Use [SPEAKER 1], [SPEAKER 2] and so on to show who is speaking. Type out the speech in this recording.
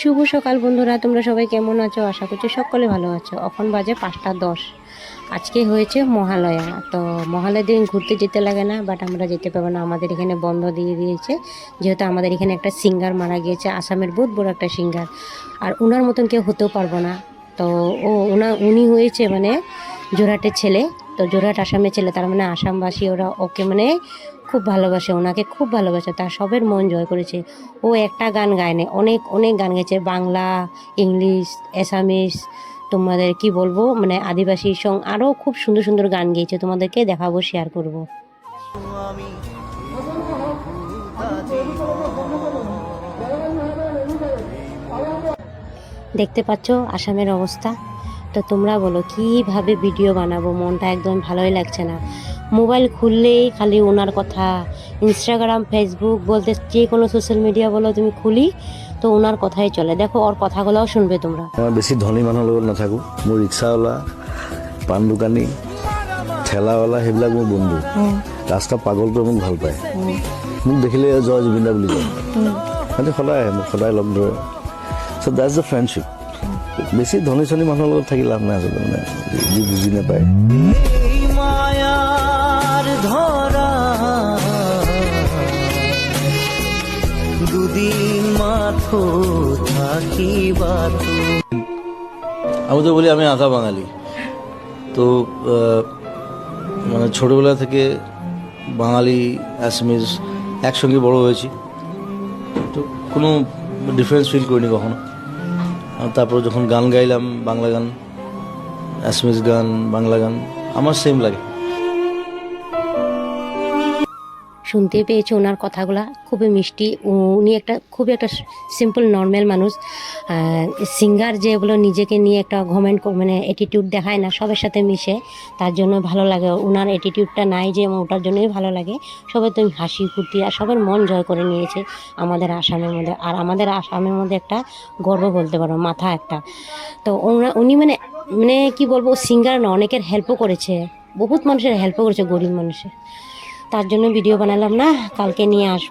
[SPEAKER 1] শুভ সকাল বন্ধুরা, তোমরা সবাই কেমন আছো? আশা করছি সকলে ভালো আছো। এখন বাজে পাঁচটা দশ। আজকে হয়েছে মহালয়া। তো মহালয়ার দিন ঘুরতে যেতে লাগে না বাট আমরা যেতে পারব না। আমাদের এখানে বন্ধ দিয়ে দিয়েছে। যেহেতু আমাদের এখানে একটা সিঙ্গার মারা গিয়েছে, আসামের বহুত বড় একটা সিঙ্গার। আর ওনার মতন কেউ হতেও পারব না। তো ও ওনা উনি হয়েছে মানে জোরহাটের ছেলে। তো জোরহাট আসামের ছেলে, তার মানে আসামবাসী, ওরা ওকে মানে খুব ভালোবাসে, ওনাকে খুব ভালোবাসে, তার সবের মন জয় করেছে। ও একটা গান গায়নি, অনেক অনেক গান গেছে বাংলা, ইংলিশ, অ্যাসামিস, তোমাদের কি বলব মানে আদিবাসী সং, আরও খুব সুন্দর সুন্দর গান গেয়েছে, তোমাদেরকে দেখাবো শেয়ার করব। দেখতে পাচ্ছ আসামের অবস্থা? তো তোমরা বলো কীভাবে ভিডিও বানাবো? মনটা একদম ভালোই লাগছে না। মোবাইল খুললেই খালি ওনার কথা। ইনস্টাগ্রাম ফেসবুক বলতে যে কোনো সোশ্যাল মিডিয়া বলো তুমি খুলি তো ওনার কথাই চলে। দেখো ওর কথাগুলোও শুনবে তোমরা।
[SPEAKER 2] মই বেছি ধনী মানুহৰ লগত নাথাকোঁ মোৰ ৰিক্সাৱালা পাণ দোকানী ঠেলাৱালা সেইবিলাক মোৰ বন্ধু। ৰাস্তা পাগলটোৱে মোক ভালো পায়। মোক দেখিলে জয় জুবিনদা বুলি কয়। সিহঁতে সদায় মোক সদায় লগ ধৰে। চ' দেটছ দ্য ফ্ৰেণ্ডশ্বিপ বেছি ধনী চনী মানুহৰ লগত থাকি লাভ নাই আচলতে মানে যি বুজি নাপায়।
[SPEAKER 3] এই ধরা দুদিন মাথো থাকিবা
[SPEAKER 2] আমি তো বলি আমি আঁকা বাঙালি। তো মানে ছোটোবেলা থেকে বাঙালি অ্যাসমিস একসঙ্গে বড় হয়েছি। তো কোনো ডিফারেন্স ফিল করিনি কখনো। তারপর যখন গান গাইলাম বাংলা গান অ্যাসমিস গান বাংলা গান আমার সেম লাগে।
[SPEAKER 1] শুনতে পেয়েছে ওনার কথাগুলা, খুবই মিষ্টি। উনি একটা খুবই একটা সিম্পল নর্মাল মানুষ। সিঙ্গার যে বলো নিজেকে নিয়ে একটা ঘমেন্ট মানে অ্যাটিটিউড দেখায় না, সবার সাথে মিশে, তার জন্য ভালো লাগে। ওনার অ্যাটিটিউডটা নাই যে ওটার জন্যই ভালো লাগে। সবাই তো হাসি ফুর্তি, আর সবার মন জয় করে নিয়েছে আমাদের আসামের মধ্যে। আর আমাদের আসামের মধ্যে একটা গর্ব বলতে পারো, মাথা একটা। তো ওনা- উনি মানে মানে কি বলব সিঙ্গার না, অনেকের হেল্পও করেছে। বহুত মানুষের হেল্পও করেছে, গরিব মানুষের। তার জন্য ভিডিও বানালাম না কালকে নিয়ে আসব।